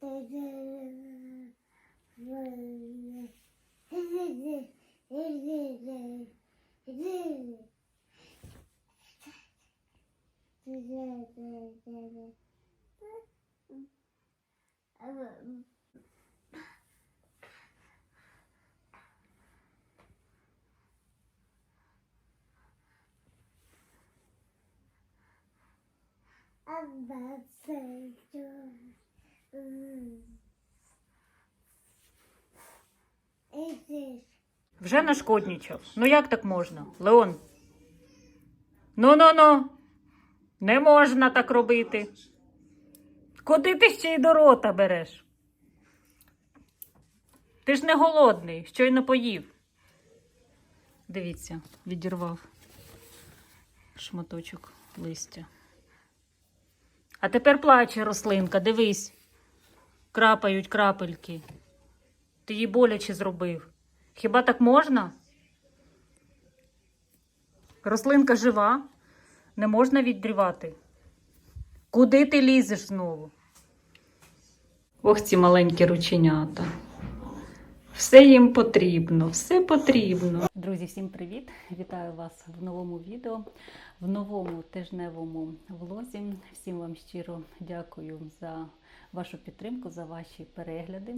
I'm about to Вже нашкоднічав. Ну як так можна? Леон. Ну ну ну. Не можна так робити. Куди ти ще й до рота береш? Ти ж не голодний, щойно поїв. Дивіться, відірвав шматочок листя. А тепер плаче рослинка, дивись. Крапають крапельки. Ти їй боляче зробив. Хіба так можна? Рослинка жива, не можна віддрівати. Куди ти лізеш знову? Ох, ці маленькі рученята. Все їм потрібно, все потрібно. Друзі, всім привіт! Вітаю вас в новому відео, в новому тижневому влозі. Всім вам щиро дякую за вашу підтримку, за ваші перегляди.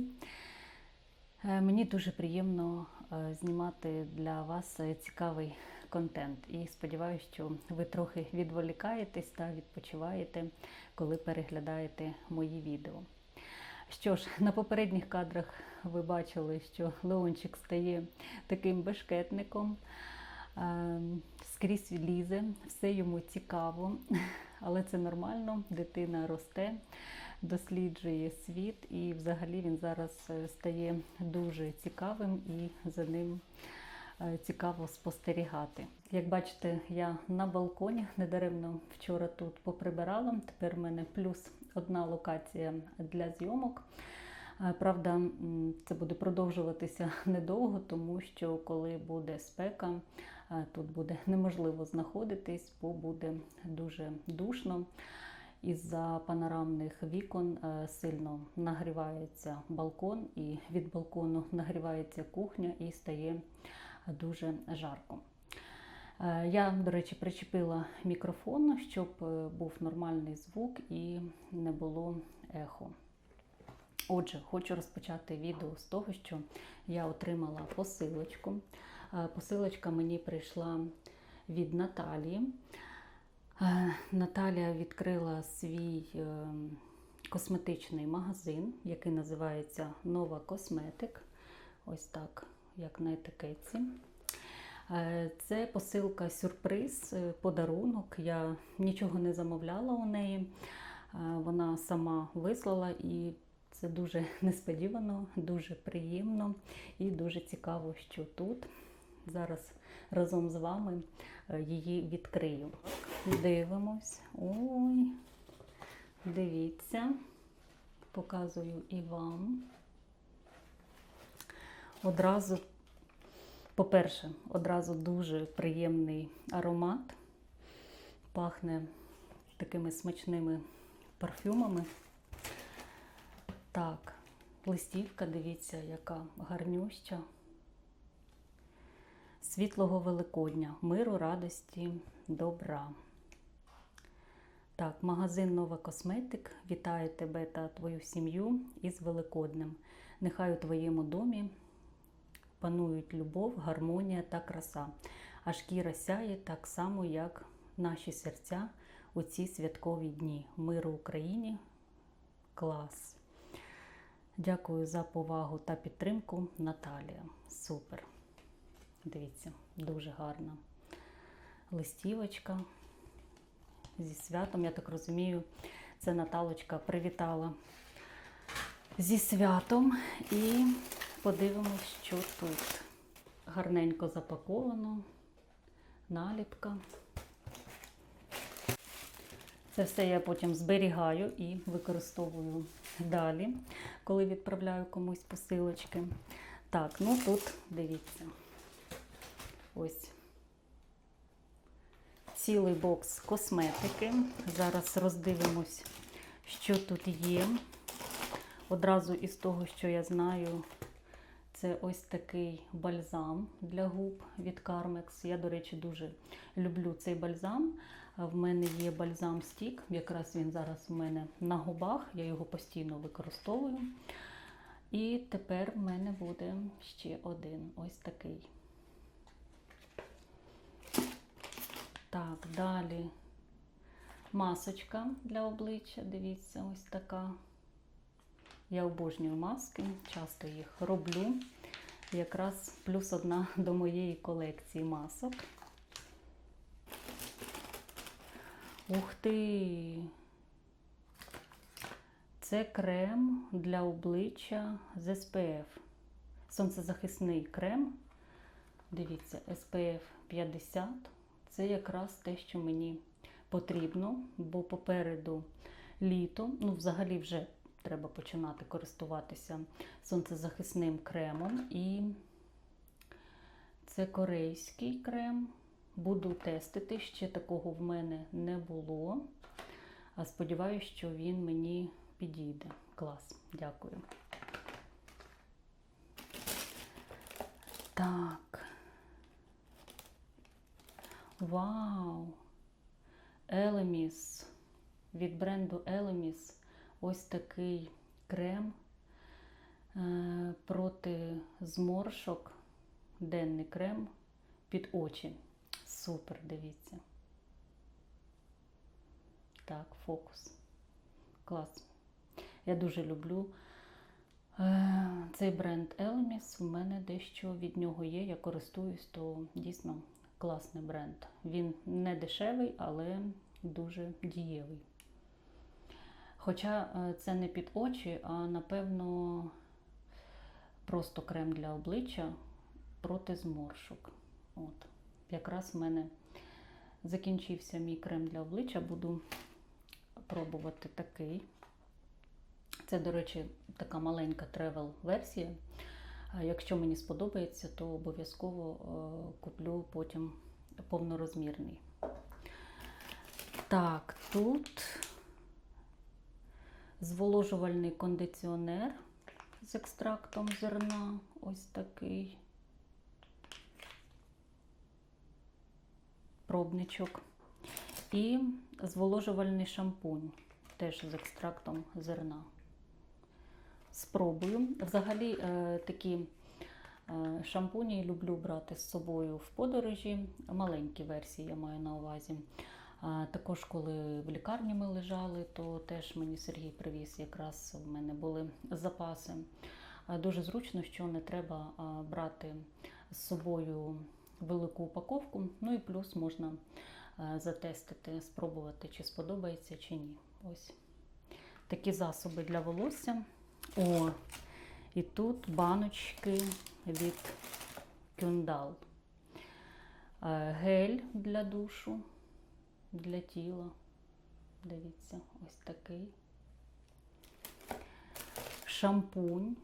Е, Мені дуже приємно е, знімати для вас е, цікавий контент. І сподіваюся, що ви трохи відволікаєтесь та відпочиваєте, коли переглядаєте мої відео. Що ж, на попередніх кадрах ви бачили, що Леончик стає таким бешкетником, скрізь лізе, все йому цікаво, але це нормально, дитина росте, досліджує світ, і взагалі він зараз е, стає дуже цікавим і за ним е, цікаво спостерігати. Як бачите, я на балконі недаремно вчора тут поприбирала. Тепер в мене плюс одна локація для зйомок. Е, Правда, це буде продовжуватися недовго, тому що коли буде спека, тут буде неможливо знаходитись, бо буде дуже душно. Із-за панорамних вікон е, сильно нагрівається балкон, і від балкону нагрівається кухня і стає дуже жарко. Е, Я, до речі, причепила мікрофон, щоб е, був нормальний звук і не було ехо. Отже, хочу розпочати відео з того, що я отримала посилочку. Посилочка мені прийшла від Наталії. Е, Наталія відкрила свій е, косметичний магазин, який називається Нова Косметик. Ось так, як на етикетці. Е, Це посилка сюрприз, подарунок. Я нічого не замовляла у неї. Вона сама вислала і це дуже несподівано, дуже приємно і дуже цікаво, що тут. Зараз разом з вами її відкрию. Дивимось. Ой, дивіться, показую і вам. Одразу, по-перше, одразу дуже приємний аромат. Пахне такими смачними парфюмами. Так, листівка, дивіться, яка гарнюща. Світлого Великодня, миру, радості, добра. Так, магазин Нова Косметик вітає тебе та твою сім'ю із Великоднем. Нехай у твоєму домі панують любов, гармонія та краса, а шкіра сяє так само, як наші серця у ці святкові дні. Миру Україні. Клас! Дякую за повагу та підтримку, Наталія. Супер! Дивіться, дуже гарна листівочка зі святом. Я так розумію, це Наталочка привітала зі святом. І подивимось, що тут. Гарненько запаковано, наліпка. Це все я потім зберігаю і використовую далі, коли відправляю комусь посилочки. Так, ну тут дивіться. Ось цілий бокс косметики. Зараз роздивимось, що тут є. Одразу із того, що я знаю, це ось такий бальзам для губ від Carmex. Я, до речі, дуже люблю цей бальзам. В мене є бальзам стік, якраз він зараз в мене на губах, я його постійно використовую. І тепер в мене буде ще один ось такий. Так, далі масочка для обличчя. Дивіться, ось така. Я обожнюю маски, часто їх роблю. Якраз плюс одна до моєї колекції масок. Ух ти! Це крем для обличчя з SPF. Сонцезахисний крем. Дивіться, SPF 50. Це якраз те, що мені потрібно, бо попереду літо, ну, взагалі вже треба починати користуватися сонцезахисним кремом. І це корейський крем. Буду тестити, ще такого в мене не було. А сподіваюся, що він мені підійде. Клас, дякую. Так. Вау! Elemis. Від бренду Elemis ось такий крем е, проти зморшок. Денний крем під очі. Супер, дивіться. Так, фокус. Клас. Я дуже люблю е, цей бренд Elemis. У мене дещо від нього є. Я користуюсь, то дійсно класний бренд. Він не дешевий, але дуже дієвий. Хоча е, це не під очі, а напевно просто крем для обличчя проти зморшок. От. Якраз в мене закінчився мій крем для обличчя, буду пробувати такий. Це, до речі, така маленька тревел-версія. Якщо мені сподобається, то обов'язково е, куплю потім повнорозмірний. Так, тут зволожувальний кондиціонер з екстрактом зерна. Ось такий пробничок. І зволожувальний шампунь теж з екстрактом зерна. Спробую. Взагалі е, такі е, шампуні люблю брати з собою в подорожі. Маленькі версії я маю на увазі. Також, коли в лікарні ми лежали, то теж мені Сергій привіз, якраз в мене були запаси. Дуже зручно, що не треба брати з собою велику упаковку. Ну і плюс можна затестити, спробувати, чи сподобається, чи ні. Ось такі засоби для волосся. О, і тут баночки від Кюндал. Е, Гель для душу, для тіла. Дивіться, ось такий. Шампунь.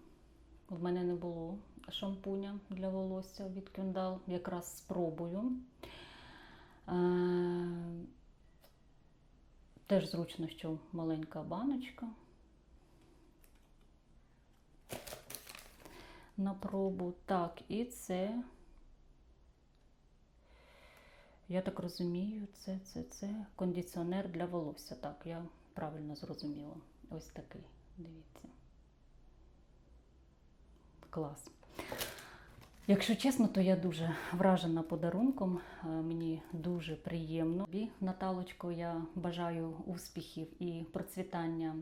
В мене не було шампуня для волосся від Кюндал. Якраз спробую. Е, Теж зручно, що маленька баночка. На пробу. Так, і це, я так розумію, це, це, це кондиціонер для волосся. Так, я правильно зрозуміла. Ось такий, дивіться. Клас. Якщо чесно, то я дуже вражена подарунком. Е, Мені дуже приємно. Наталочко, я бажаю успіхів і процвітання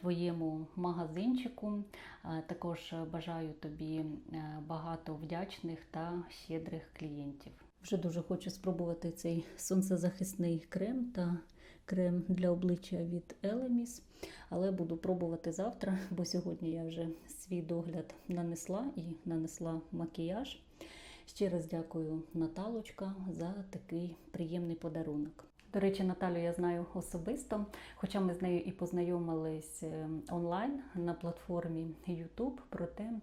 твоєму магазинчику. Е, Також бажаю тобі е, багато вдячних та щедрих клієнтів. Вже дуже хочу спробувати цей сонцезахисний крем та крем для обличчя від Elemis, але буду пробувати завтра, бо сьогодні я вже свій догляд нанесла і нанесла макіяж. Ще раз дякую Наталочка за такий приємний подарунок. До речі, Наталю я знаю особисто, хоча ми з нею і познайомились е, онлайн на платформі YouTube, проте е,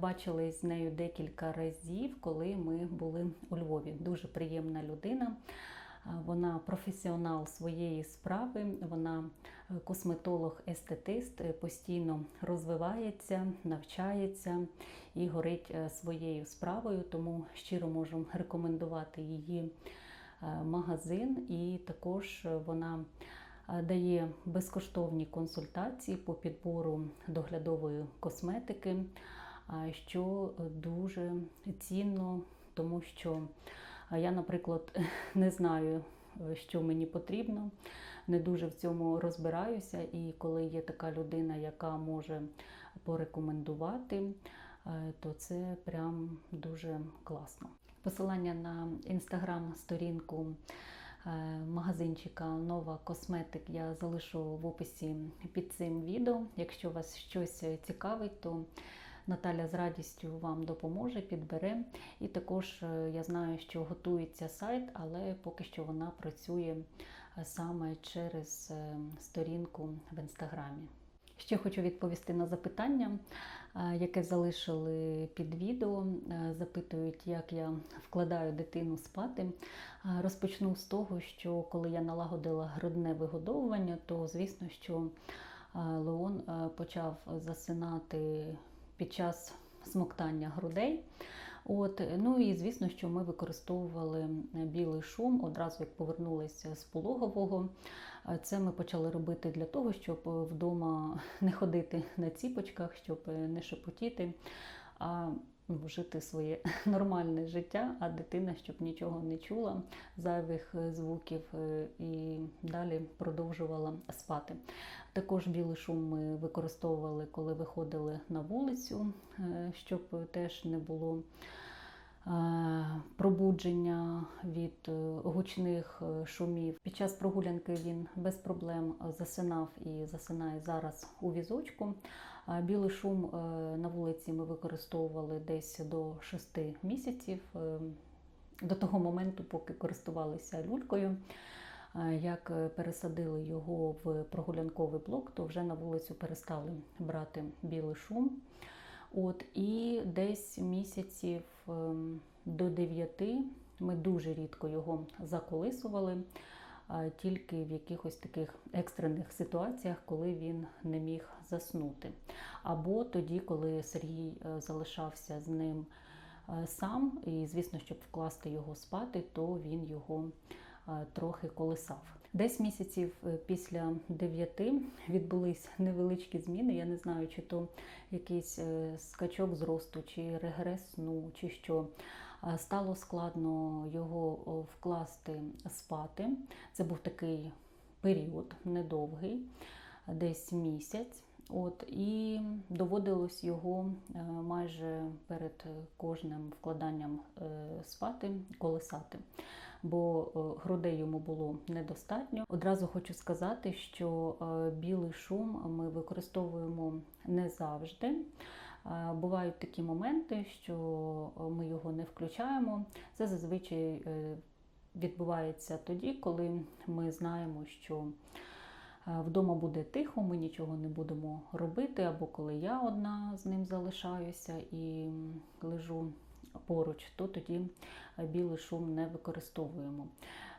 бачились з нею декілька разів, коли ми були у Львові. Дуже приємна людина. Вона професіонал своєї справи, вона е, косметолог-естетист, е, постійно розвивається, навчається і горить е, своєю справою. Тому щиро можу рекомендувати її е, магазин, і також е, вона е, дає безкоштовні консультації по підбору доглядової косметики, що дуже цінно, тому що я, наприклад, не знаю. е, Що мені потрібно, не дуже в цьому розбираюся. І коли є така людина, яка може порекомендувати, е, то це прям дуже класно. Посилання на інстаграм-сторінку е, магазинчика Нова Косметик я залишу в описі під цим відео. Якщо вас щось цікавить, то Наталя з радістю вам допоможе, підбере. І також е, я знаю, що готується сайт, але поки що вона працює е, саме через сторінку в інстаграмі. Ще хочу відповісти на запитання, яке залишили під відео. Е, Запитують, як я вкладаю дитину спати. Е, Розпочну з того, що коли я налагодила грудне вигодовування, то звісно, що е, Леон е, почав засинати під час смоктання грудей. От, ну і звісно, що ми використовували білий шум одразу як повернулися з пологового. Е, Це ми почали робити для того, щоб вдома не ходити на ціпочках, щоб не шепотіти, а жити своє нормальне життя, а дитина щоб нічого не чула, зайвих е, звуків е, і далі продовжувала спати. Також білий шум ми використовували, коли виходили на вулицю, е, щоб теж не було пробудження від гучних шумів. Під час прогулянки він без проблем засинав і засинає зараз у візочку. Білий шум е, на вулиці ми використовували десь до 6 місяців. е, До того моменту, поки користувалися люлькою. Як е, пересадили його в прогулянковий блок, то вже на вулицю перестали брати білий шум. От, і десь місяців ем, до 9 ми дуже рідко його заколисували, тільки в якихось таких екстрених ситуаціях, коли він не міг заснути. Або тоді, коли Сергій е, залишався з ним е, сам, і звісно, щоб вкласти його спати, то він його е, трохи колисав. Десь місяців після 9 відбулись невеличкі зміни. Я не знаю, чи то якийсь скачок зросту, чи регрес сну, чи що. Стало складно його вкласти спати. Це був такий період недовгий, десь місяць. От, і доводилось його е, майже перед кожним вкладанням е, спати, колесати, бо грудей йому було недостатньо. Одразу хочу сказати, що е, білий шум ми використовуємо не завжди. Е, Бувають такі моменти, що ми його не включаємо. Це зазвичай е, відбувається тоді, коли ми знаємо, що е, вдома буде тихо, ми нічого не будемо робити, або коли я одна з ним залишаюся і лежу поруч, то тоді е, білий шум не використовуємо.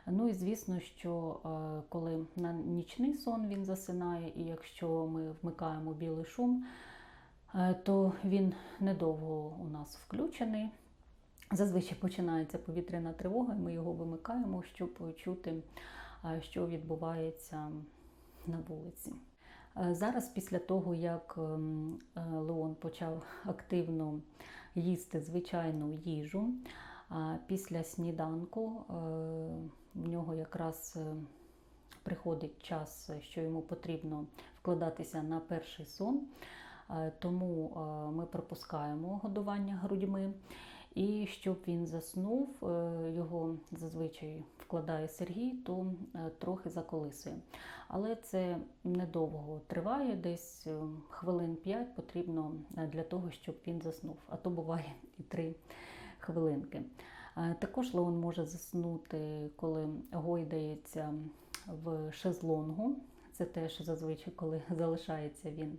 Ну і звісно, що е, коли на нічний сон він засинає, і якщо ми вмикаємо білий шум, е, то він недовго у нас включений. Зазвичай починається повітряна тривога, і ми його вимикаємо, щоб почути, що відбувається на вулиці. Е, Зараз, після того, як ем, е, Леон почав активно їсти звичайну їжу, після сніданку е, в нього якраз е, приходить час, що йому потрібно вкладатися на перший сон. Е, Тому е, ми пропускаємо годування грудьми. І щоб він заснув, е, його зазвичай вкладає Сергій, то трохи заколисує. Але це недовго триває, десь хвилин 5 потрібно для того, щоб він заснув. А то буває і 3 хвилинки. Також Леон може заснути, коли гойдається в шезлонгу. Це теж зазвичай, коли залишається він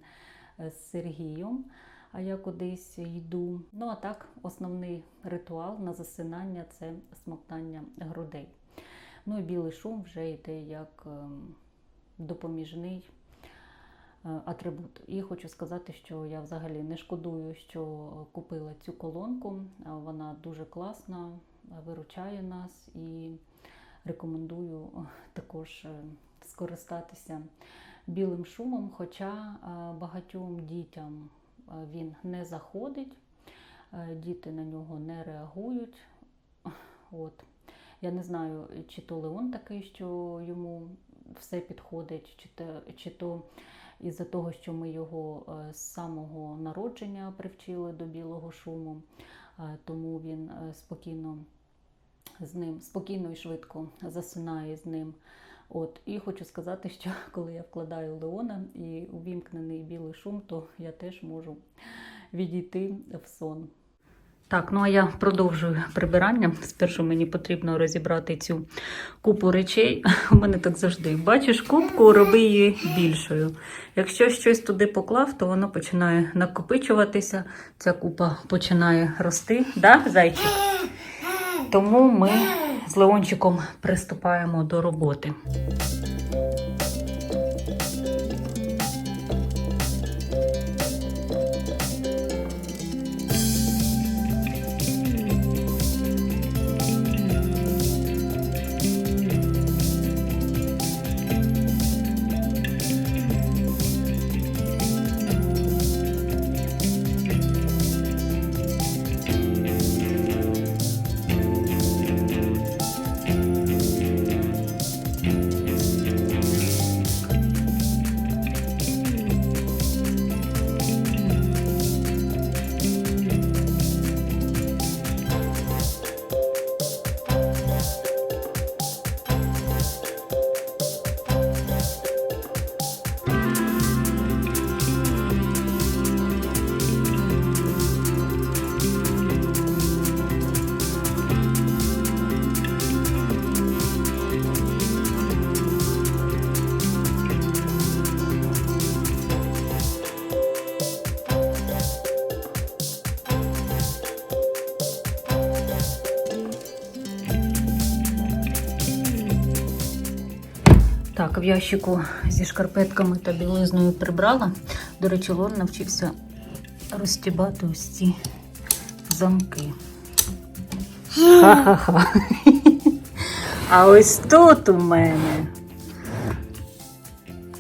з Сергієм, а я кудись йду. Ну а так, основний ритуал на засинання це смоктання грудей. Ну і білий шум вже йде як ем, допоміжний е, атрибут. І хочу сказати, що я взагалі не шкодую, що купила цю колонку. Е, Вона дуже класна, е, виручає нас і рекомендую е, також е, скористатися білим шумом, хоча е, багатьом дітям е, він не заходить, е, діти на нього не реагують. От. Я не знаю, чи то Леон такий, що йому все підходить, чи то, чи то із-за того, що ми його з самого народження привчили до білого шуму, тому він спокійно з ним, спокійно і швидко засинає з ним. От, і хочу сказати, що коли я вкладаю Леона і увімкнений білий шум, то я теж можу відійти в сон. Так, ну а я продовжую прибирання. Спершу мені потрібно розібрати цю купу речей. У мене так завжди. Бачиш кубку, роби її більшою. Якщо щось туди поклав, то воно починає накопичуватися. Ця купа починає рости. Да, зайчик? Тому ми з Леончиком приступаємо до роботи. В ящику зі шкарпетками та білизною прибрала. До речі, Лон навчився розтібати ось ці замки. Ха-ха-ха. А ось тут у мене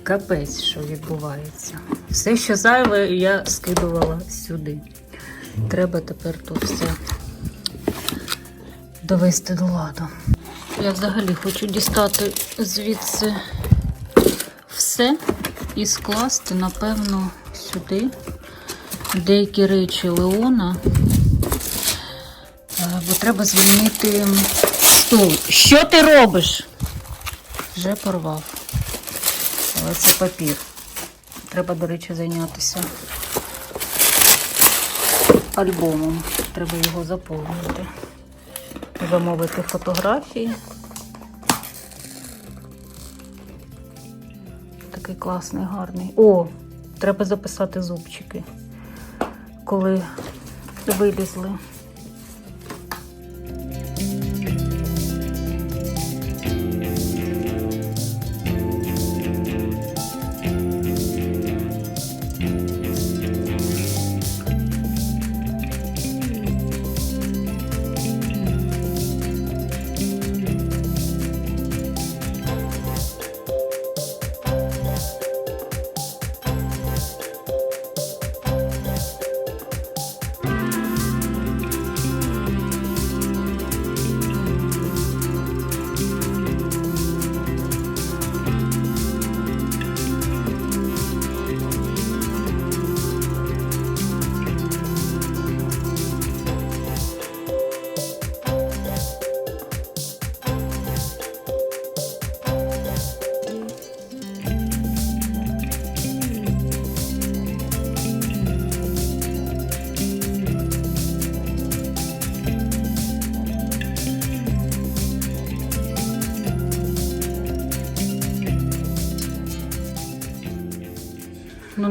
капець, що відбувається. Все, що зайве, я скидувала сюди. Треба тепер тут все довести до ладу. Я взагалі хочу дістати звідси все і скласти, напевно, сюди деякі речі Леона, Е, бо треба звільнити стул. Що ти робиш? Вже порвав. Але це папір. Треба, до речі, зайнятися альбомом. Треба його заповнити. Замовити фотографії. Такий класний, гарний. О, треба записати зубчики, коли вилізли.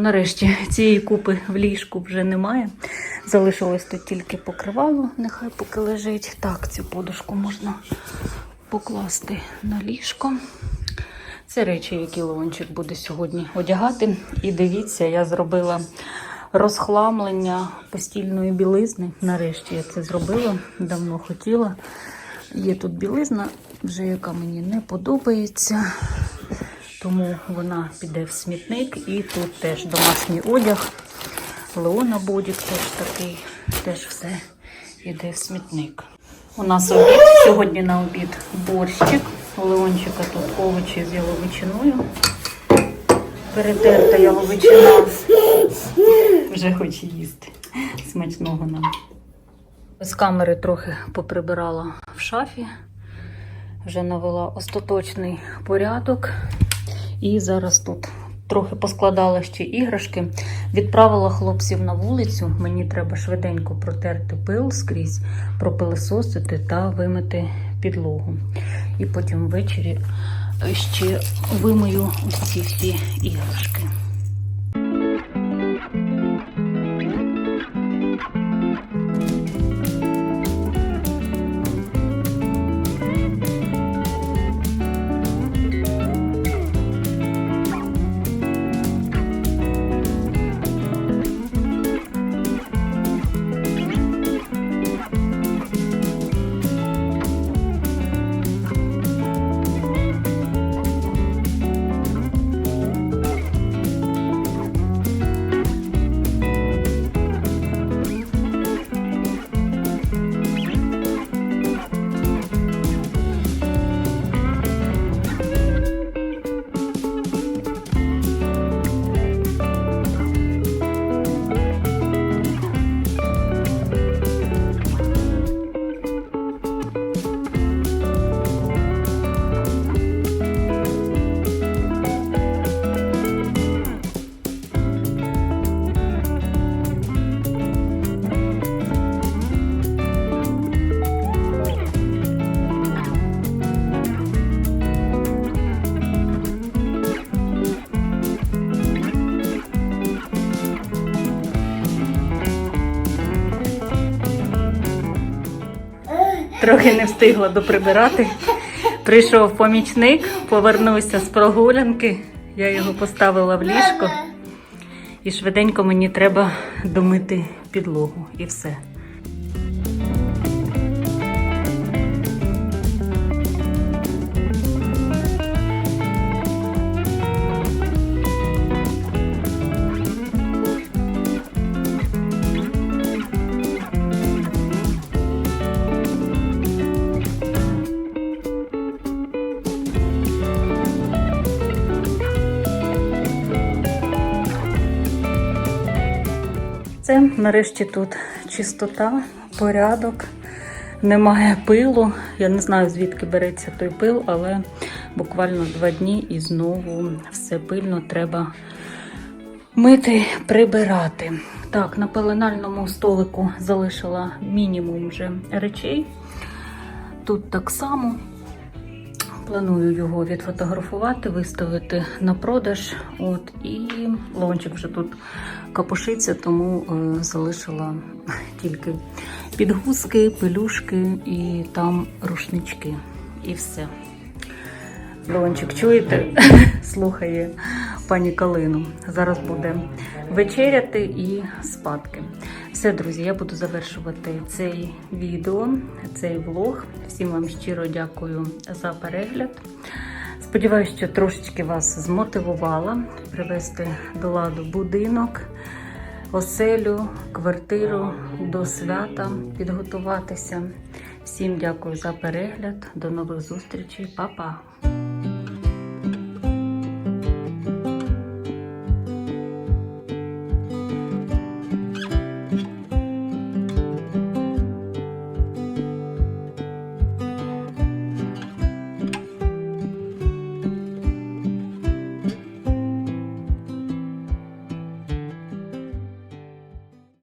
Нарешті цієї купи в ліжку вже немає. Залишилось тут тільки покривало, нехай поки лежить. Так, цю подушку можна покласти на ліжко. Це речі, які Леончик буде сьогодні одягати. І дивіться, я зробила розхламлення постільної білизни. Нарешті я це зробила, давно хотіла. Є тут білизна, вже яка мені не подобається, тому вона піде в смітник. І тут теж домашній одяг. Леона Бодік теж такий, теж все йде в смітник. У нас обід. Сьогодні на обід борщик. У Леончика тут овочі з яловичиною. Перетерта яловичина. Вже хоче їсти. Смачного нам. З камери трохи поприбирала в шафі. Вже навела остаточний порядок. І зараз тут трохи поскладала ще іграшки. Відправила хлопців на вулицю. Мені треба швиденько протерти пил скрізь, пропилисосити та вимити підлогу. І потім ввечері ще вимою усі всі іграшки. Трохи не встигла доприбирати. Прийшов помічник, повернувся з прогулянки. Я його поставила в ліжко. І швиденько мені треба домити підлогу і все. Це нарешті тут чистота, порядок, немає пилу. Я не знаю, звідки береться той пил, але буквально два дні і знову все пильно треба мити, прибирати. Так, на пеленальному столику залишила мінімум вже речей. Тут так само. Планую його відфотографувати, виставити на продаж. От і лончик вже тут капушиться, тому е, залишила тільки підгузки, пелюшки і там рушнички. І все. Леончик, чуєте? Слухає пані Калину. Зараз буде вечеряти і спадки. Все, друзі, я буду завершувати цей відео, цей влог. Всім вам щиро дякую за перегляд. Сподіваюсь, що трошечки вас змотивувала привести до ладу будинок, оселю, квартиру до свята, підготуватися. Всім дякую за перегляд. До нових зустрічей, Па-па!